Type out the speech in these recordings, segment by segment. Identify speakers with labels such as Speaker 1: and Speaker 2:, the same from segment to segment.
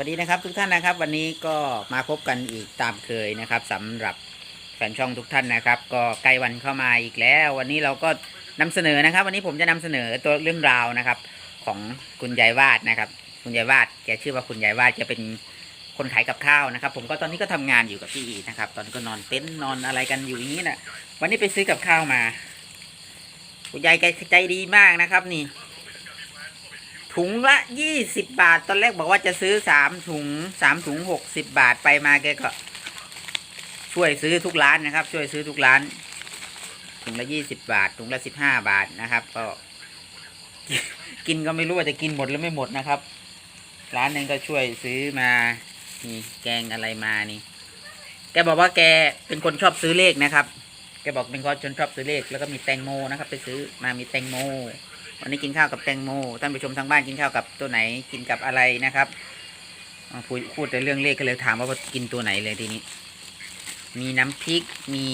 Speaker 1: วัสดีนะครับทุกท่านนะครับ วันนี้ก็มาพบกันอีกตามเคยนะครับสำหรับแฟนช่องทุกท่านนะครับ ก็ใกล้วันเข้ามาอีกแล้ว วันนี้เราก็นำเสนอนะครับ วันนี้ผมจะนำเสนอตัวเรื่องราวนะครับ ของคุณยายวาดนะครับ คุณยายวาดแกชื่อว่าคุณยายวาดแกเป็นคนขายกับข้าวนะครับ ผมก็ตอนนี้ก็ทำงานอยู่กับพี่อีนะครับ ตอนนี้ก็นอนเต็นท์นอนอะไรกันอยู่อย่างนี้นะวันนี้ไปซื้อกับข้าวมา คุณยายแกใจดีมากนะครับ นี่ ถุงละยี่สิบบาท ตอนแรกบอกว่าจะซื้อสามถุงสามถุงหกสิบบาทไปมาแกก็ ช่วยซื้อทุกร้านนะครับ ช่วยซื้อทุกร้าน ถุงละยี่สิบบาท ถุงละสิบห้าบาทนะครับ ก็ กินก็ไม่รู้ว่าจะกินหมดหรือไม่หมดนะครับ ร้านหนึงก็ช่วยซื้อมานี่แกงอะไรมานี่แกบอกว่าแกเป็นคนชอบซื้อเลขนะครับ แกบอกเป็นคนชอบซื้อเลข แล้วก็มีแตงโมนะครับ ไปซื้อมามีแตงโม วันนี้กินข้าวกับแตงโมท่านผู้ชมทางบ้านกินข้าวกับตัวไหนกินกับอะไรนะครับพูดพูดแต่เรื่องเลขก็เลยถามว่ากินตัวไหนเลยทีนี้ มีน้ำพริกมี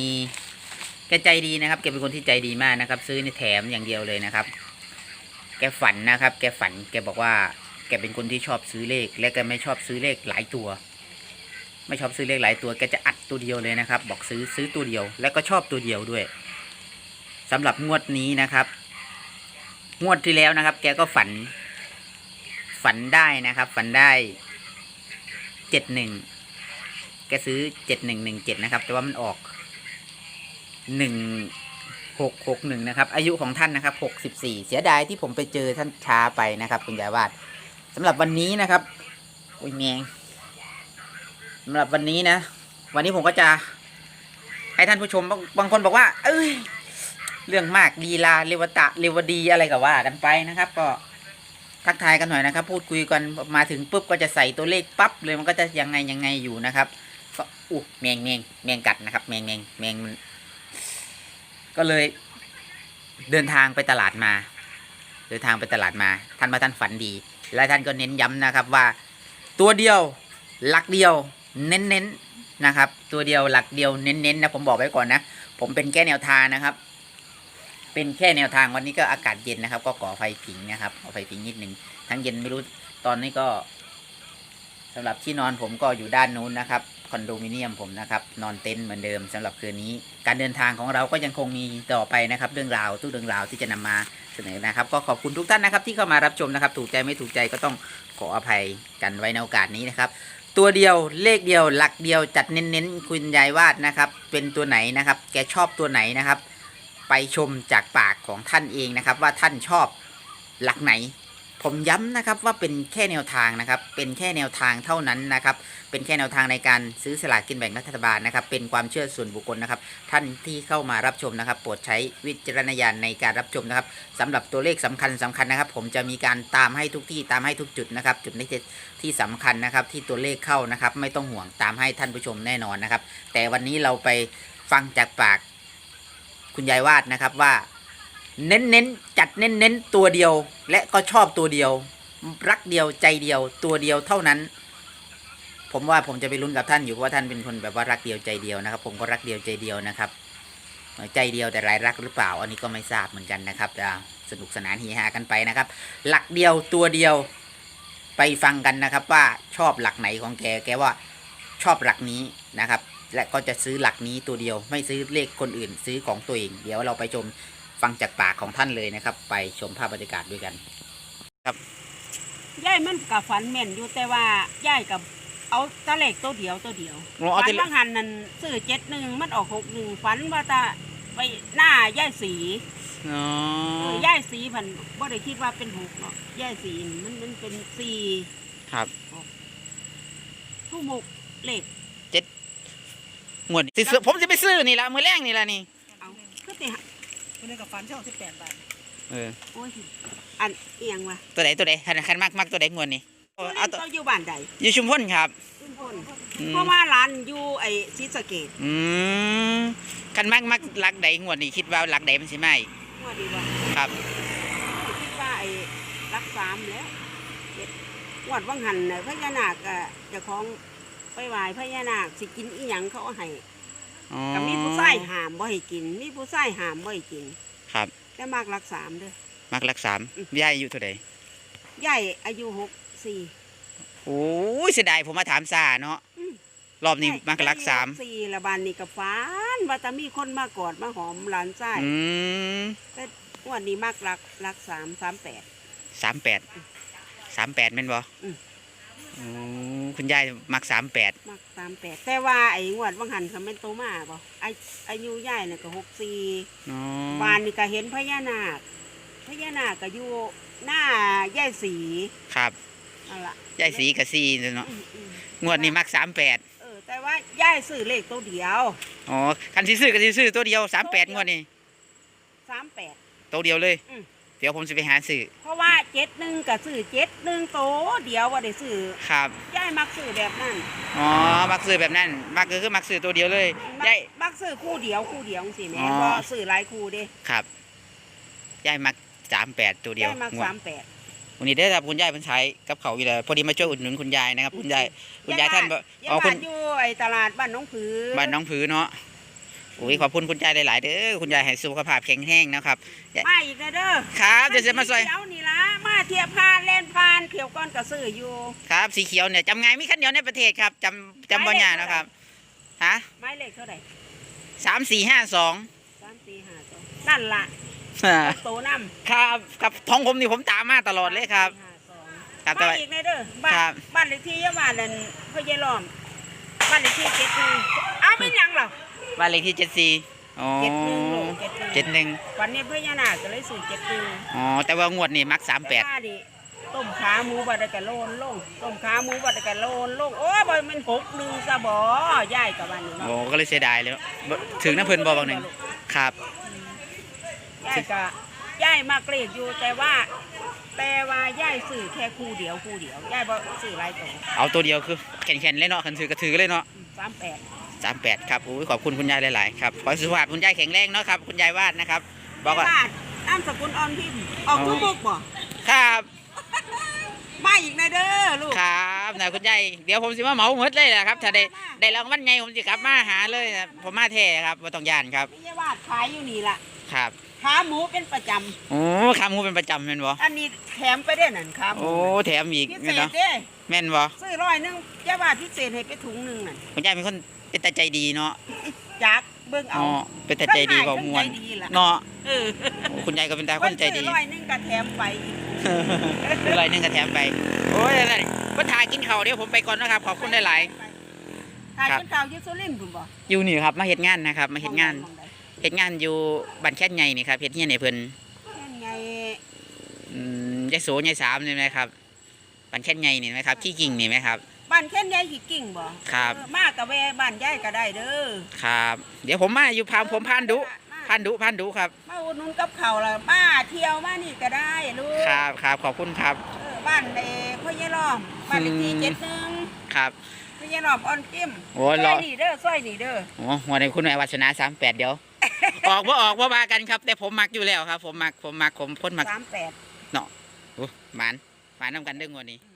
Speaker 1: แกใจดีนะครับแกเป็นคนที่ใจดีมากนะครับ ซื้อในแถมอย่างเดียวเลยนะครับ แกฝันนะครับ แกฝันแกบอกว่า แกเป็นคนที่ชอบซื้อเลข และแกไม่ชอบซื้อเลขหลายตัว ไม่ชอบซื้อเลขหลายตัวแกจะอัดตัวเดียวเลยนะครับ บอกซื้อซื้อตัวเดียว แล้วก็ชอบตัวเดียวด้วยสำหรับงวดนี้นะครับ งวดที่แล้วนะครับ แกก็ฝัน ฝันได้นะครับ ฝันได้เจ็ดหนึ่งแกซื้อเจ็ดหนึ่งหนึ่งเจ็ดนะครับ แต่ว่ามันออกหนึ่งหกหกหนึ่งนะครับ อายุของท่านนะครับหกสิบสี่เสียดายที่ผมไปเจอท่านช้าไปนะครับ คุณยายวาดสำหรับวันนี้นะครับอุ้ยแมงสำหรับวันนี้นะ วันนี้ผมก็จะให้ท่านผู้ชมบางบางคนบอกว่า เอ้ย เรื่องมากดีลาเรวตะเรวดีอะไรก็ว่ากันไปนะครับ ก็ทักทายกันหน่อยนะครับ พูดคุยกันมาถึงปุ๊บก็จะใส่ตัวเลขปั๊บเลยมันก็จะยังไงยังไงอยู่นะครับ ก็อู้แมงแมงแมงกัดนะครับ แมงแมงแมงมันก็เลยเดินทางไปตลาดมา เดินทางไปตลาดมา ท่านมาท่านฝันดี และท่านก็เน้นย้ำนะครับว่า ตัวเดียวหลักเดียว เน้นเน้นนะครับ ตัวเดียวหลักเดียวเน้นเน้นนะผมบอกไว้ก่อนนะ ผมเป็นแค่แนวทางนะครับ เป็นแค่แนวทางวันนี้ก็อากาศเย็นนะครับ ก็ก่อไฟผิงนะครับก่อไฟผิงนิดหนึ่งทั้งเย็นไม่รู้ตอนนี้ก็สำหรับที่นอนผมก็อยู่ด้านนู้นนะครับคอนโดมิเนียมผมนะครับ นอนเต็นท์เหมือนเดิมสำหรับคืนนี้ การเดินทางของเราก็ยังคงมีต่อไปนะครับ เรื่องราวทุกเรื่องราวที่จะนำมาเสนอนะครับ ก็ขอบคุณทุกท่านนะครับ ที่เข้ามารับชมนะครับ ถูกใจไม่ถูกใจก็ต้องขออภัยกันไว้ในโอกาสนี้นะครับตัวเดียวเลขเดียวหลักเดียวจัดเน้นๆคุณยายวาดนะครับ เป็นตัวไหนนะครับ แกชอบตัวไหนนะครับ ไปชมจากปากของท่านเองนะครับ ว่าท่านชอบหลักไหน ผมย้ำนะครับว่าเป็นแค่แนวทางนะครับ เป็นแค่แนวทางเท่านั้นนะครับ เป็นแค่แนวทางในการซื้อสลากกินแบ่งรัฐบาลนะครับ เป็นความเชื่อส่วนบุคคลนะครับ ท่านที่เข้ามารับชมนะครับ โปรดใช้วิจารณญาณในการรับชมนะครับสำหรับตัวเลขสำคัญสำคัญนะครับ ผมจะมีการตามให้ทุกที่ตามให้ทุกจุดนะครับ จุดนี้ที่สำคัญนะครับ ที่ตัวเลขเข้านะครับ ไม่ต้องห่วงตามให้ท่านผู้ชมแน่นอนนะครับ แต่วันนี้เราไปฟังจากปาก คุณยายวาดนะครับว่า เน้นเน้นๆจัดเน้นเน้นๆตัวเดียว และก็ชอบตัวเดียว รักเดียวใจเดียวตัวเดียวเท่านั้น ผมว่าผมจะไปลุ้นกับท่านอยู่เพราะว่าท่านเป็นคนแบบว่ารักเดียวใจเดียวนะครับ ผมก็รักเดียวใจเดียวนะครับ ใจเดียวแต่รายรักหรือเปล่า อันนี้ก็ไม่ทราบเหมือนกันนะครับสนุกสนานเฮฮากันไปนะครับ หลักเดียวตัวเดียวไปฟังกันนะครับว่าชอบหลักไหนของแกแกว่าชอบหลักนี้นะครับ และก็จะซื้อหลักนี้ตัวเดียว ไม่ซื้อเลขคนอื่น ซื้อของตัวเอง เดี๋ยวเราไปชมฟังจากปากของท่านเลยนะครับ ไปชมภาพบรรยากาศด้วยกัน
Speaker 2: ย่ายมันกับฝันแม่นอยู่แต่ว่าย่ายกับเอาตะเลขตัวเดียวตัวเดียว
Speaker 1: อ๋อเอา
Speaker 2: ฝัน
Speaker 1: แต่เลข
Speaker 2: บางหันนั่นซื้อเจ็ดหนึ่งมันออกหกหนึ่งฝันว่าตาไปหน้าย่ายสี
Speaker 1: อ๋อ
Speaker 2: เออย่ายสีผันบ่ได้คิดว่าเป็นหกเนาะย่ายสีนี่มันมันเป็นสี่
Speaker 1: ครับ
Speaker 2: ทุกหกเลข
Speaker 1: งวดสิซื้อผมจะไปซื้อนี่ละมือแรงนี่ละนี่
Speaker 2: เอาคือติหะ
Speaker 3: คนนึงกับฟันช่องสิบแปดบาท
Speaker 1: เออ
Speaker 2: โอ้ยอันเอียงวะ
Speaker 1: ตัวไหนตัวไหนคันคันมากมากตัวไหนงวดนี้เอาเอาตัว
Speaker 2: เจ้าอยู่บ้านใด
Speaker 1: อยู่ชุมพลครับ
Speaker 2: ชุมพล
Speaker 1: อืม
Speaker 2: เพราะว่าร้านอยู่ไอ้ศรีสะเกด
Speaker 1: อืมคันมากมากหลักใดงวดนี้คิดว่าหลักใดมันสิไหม
Speaker 2: ว่าดีว่า
Speaker 1: ครับ
Speaker 2: คิดว่าไอ้รักสามแล้วเจ็ดงวดวังหันน่ะพญานาคอะเจะของ ไปไหว้พญานาคสิกินอีหยังเขาเอาให้
Speaker 1: อ๋อ
Speaker 2: ก็มีผู้ชายห้ามบ่ให้กิน มีผู้ชายห้ามบ่ให้กิน
Speaker 1: ครับ
Speaker 2: แต่มากรักสามเด้อ
Speaker 1: มักหลักสาม
Speaker 2: อืม
Speaker 1: ย่ายอายู่เท่าไหร่
Speaker 2: ใหญ่อายุหกสี่
Speaker 1: โอ้ยเสียดายผมมาถามซาเนาะ
Speaker 2: อืม
Speaker 1: รอบนี้มากรักสาม
Speaker 2: สี่ละบานนี่กับฟ้านว่าจะมีคนมากอดมาหอมหลานไส้
Speaker 1: อืม
Speaker 2: แต่งวันนี้มากรักรักสามสามแปด
Speaker 1: สามแปดสามแปดแม่นบ่
Speaker 2: อืม
Speaker 1: อืมคุณยายมักสามแปด
Speaker 2: มากสามแปดแต่ว่าไอ้งวดวังหันเขาเป็นโตมาบ่ไอ้อายุย่ายน่ะก็หกสี่
Speaker 1: อ๋อ
Speaker 2: บ้านนี่ก็เห็นพญานาคพญานาคก็อยู่หน้าย่ายสี
Speaker 1: ครับ
Speaker 2: นั่นล่ะ
Speaker 1: ยายสีกับซีเนาะ
Speaker 2: อืมอืม
Speaker 1: งวดนี้มักสามแปด
Speaker 2: เออแต่ว่าย่ายซื้อเลขตัวเดียว
Speaker 1: อ๋อคันสิซื้อก็สิซื้อตัวเดียวสามแปดงวดนี้
Speaker 2: สามแปด
Speaker 1: ตัวเดียวเลย
Speaker 2: อืม
Speaker 1: เดี๋ยวผมจะไปหาซื้อ
Speaker 2: เพราะว่าเจ็ดหนึ่งกับซื้อเจ็ดหนึ่งโตเดียวว่าได้ซื้อ
Speaker 1: ครับ
Speaker 2: ย่ายมักซื้อแบบนั้น
Speaker 1: อ๋อมักซื้อแบบนั้น มักก็คือมักซื้อตัวเดียวเลย
Speaker 2: มัก
Speaker 1: ยาย
Speaker 2: มักซื้อคู่เดียวคู่เดียวสิแม่
Speaker 1: อ๋อ
Speaker 2: บ่ซื้อหลายคู่เด้
Speaker 1: ครับยายมักสามแปดตัวเดียว
Speaker 2: ย่ายมัก
Speaker 1: งวด
Speaker 2: สามแปด
Speaker 1: วันนี้ได้รับคุณยายเป็นใช้กับเขาวอยู่เลยพอดีมาช่วยอุดหนุนคุณยายนะครับ คุณยายคุณยายท่านบอก
Speaker 2: ย่า
Speaker 1: อ๋อคุ
Speaker 2: บ้า
Speaker 1: ณ
Speaker 2: นอยู่ไอ้ตลาดบ้านน้องผือ
Speaker 1: บ้านน้องผือเนาะโอ้ยขอบคุณคุณยายหลายๆเด้อคุณยายให้สุขภาพแข็งแรงนะครับ
Speaker 2: มาอีกนะเด้อ
Speaker 1: ครับเดี๋ยวจะมาซอย
Speaker 2: เดี๋ยวนี่ละมาเทียบพานเล่นพานเขียวก้อนกระซื้ออยู่
Speaker 1: ครับสีเขียวเนี่ยจำไงมีคันเดียวในประเทศครับจำจำบ่ยากนะครับฮะ
Speaker 2: ไม้เลขเท่าไหร่
Speaker 1: สามสี่ห้าสอง
Speaker 2: สามสี่ห้าสองนั่นล่ะโตน้ำ
Speaker 1: ครับกับท้องผมนี่ผมตามมาตลอดเลยครับ
Speaker 2: สามสี่ห้าสอง
Speaker 1: ครับแต่
Speaker 2: มา
Speaker 1: ว่า
Speaker 2: อีกนะเด้อบ้าน
Speaker 1: ครับ
Speaker 2: บ้านเลขที่ยะบ้านนั่นพ่อเยายล้อมบ้านเลขที่เจ็ดหนึ่งอ้าวไม่ยังหรอ
Speaker 1: บ้านเลขที่เจ็ดสี่อ๋อ
Speaker 2: เจ็ดหนึ่งลูกเจ็ดหนึ่ง
Speaker 1: เจ็ดหนึ่ง
Speaker 2: วันนี้พญานาคก็เลยสื่อเจ็ดหนึ่ง
Speaker 1: อ๋อแต่ว่างวดนี่มักสามแปด
Speaker 2: ต่ว่าดิต้มขาหมูบัดได้กะโลนลงต้มขาหมูบัดได้กะโลนลงโอ้ยบ่มันหกหนึ่งซะบ่ย่ายกับบ้านนี้เนาะ
Speaker 1: โอ้ก็เลยเสียดายเลยบ่ถึงน้ำเพิ่นบอบางหนึ่งครับ
Speaker 2: ย่ายก็ย่ายมากเลขอยู่แต่ว่า แต่ว่าย่ายสื่อแค่คู่เดียวคู่เดียวย่ายบ่สื่อหลายตัว
Speaker 1: เอาตัวเดียวคือแข็งๆเลยเนาะคันถือกระถือเลยเนาะ
Speaker 2: สามแปด
Speaker 1: สามแปดครับโอ้ยขอบคุณคุณยายหลาย ๆ ครับ ขอให้สุขภาพคุณยายแข็งแรงเนาะครับ คุณยายวาดนะครับ บอกว่า
Speaker 2: นามสกุลออนพิมพ์ออกทุกบุกบ่
Speaker 1: ครับ
Speaker 2: มาอีกนะเด้อลูก
Speaker 1: ครับนะคุณยาย เดี๋ยวผมสิมาเหมาหมดเลยนะครับ ถ้าได้ได้รางวัลไงผมจะกลับมาหาเลยนะผมมาแท้ครับว่าต้องยานครับ
Speaker 2: ไม่ใช่ว่าขายอยู่นี่ล่ะ
Speaker 1: ครับ
Speaker 2: ขาหมูเป็นประจำ
Speaker 1: โอ้ขาหมูเป็นประจำแม่นบ่
Speaker 2: อันนี้แถมไปได้นั่นขาหมู
Speaker 1: โอ้แถมอีก
Speaker 2: พิเศ
Speaker 1: แม่น
Speaker 2: ษ
Speaker 1: เนาะ
Speaker 2: เด้
Speaker 1: แม่นบ่
Speaker 2: ซื้อร้อยหนึงย่าว่าพิเศษให้ไปถุงหนึงนั่น
Speaker 1: คุณยายเป็นคนเป็นตาใจดีเนาะ
Speaker 2: จากเบิ่งเอา
Speaker 1: อ๋อเป็นตาใจดีกว่ามวล
Speaker 2: ทั้งใจดีล่ะ
Speaker 1: เนาะ
Speaker 2: เออ
Speaker 1: โอ้คุณยายก็เป็นตาคนใจดี
Speaker 2: ซื้อร้อยหนึงก็แถมไปอีก
Speaker 1: อะไรหนึงก็แถมไป โอ้ยอะไรก็ถ่ายกินข้าวเดี๋ยวผมไปก่อนนะครับ ขอบคุณหลาย
Speaker 2: ถ่าย
Speaker 1: ครับ
Speaker 2: กินข้าวอยูสุรินทร์พุ่นบ่
Speaker 1: ๆอยู่นี่ครับมาเฮ็ดงานนะครับ มาเฮ็ดงาน
Speaker 2: มอใด
Speaker 1: เฮ็ดงานอยู่บ้านแค่นใหญ่นี่ครับเฮ็ดเฮียนในเพิ่น
Speaker 2: นั่นไง
Speaker 1: อืมยายโสยายสามนี่ไหมครับบ้านแค่นใหญ่นี่ไหมครับขี้กิ่งนี่ไหมครับ
Speaker 2: บ้านแค่นยายขี้กิ่งบ่
Speaker 1: ครับ
Speaker 2: เออมากกับแวบ้านยายก็ได้เด้อ
Speaker 1: ครับ เดี๋ยวผมมาอยู่พามผมพานดุพานดุพานดุครับ
Speaker 2: มาอุดหนุนกับเขาวล่ะมาเที่ยวมานี่ก็ได้ลูก
Speaker 1: ครับครับขอบคุณครับ
Speaker 2: เออบ้านเอพ่อยายล้อมบ้านเลขที่
Speaker 1: อืม
Speaker 2: เจ็ดหนึ่ง
Speaker 1: ครับ
Speaker 2: พ่อยายล้อมออนกิม
Speaker 1: โอ้ย
Speaker 2: ซ
Speaker 1: ร
Speaker 2: อ
Speaker 1: อ
Speaker 2: ยนี่เด้อซอยนี่เด้อ
Speaker 1: โอ้วันนี้คุณแม่วัฒนาสามแปดเดี๋ยว ออกว่าออกว่ามากันครับ แต่ผมมักอยู่แล้วครับ ผมมักผมมักผมพ้นมัก
Speaker 2: สามแปด
Speaker 1: โอ้หมานหมานน้ำกันเด้งวันนี้
Speaker 2: อื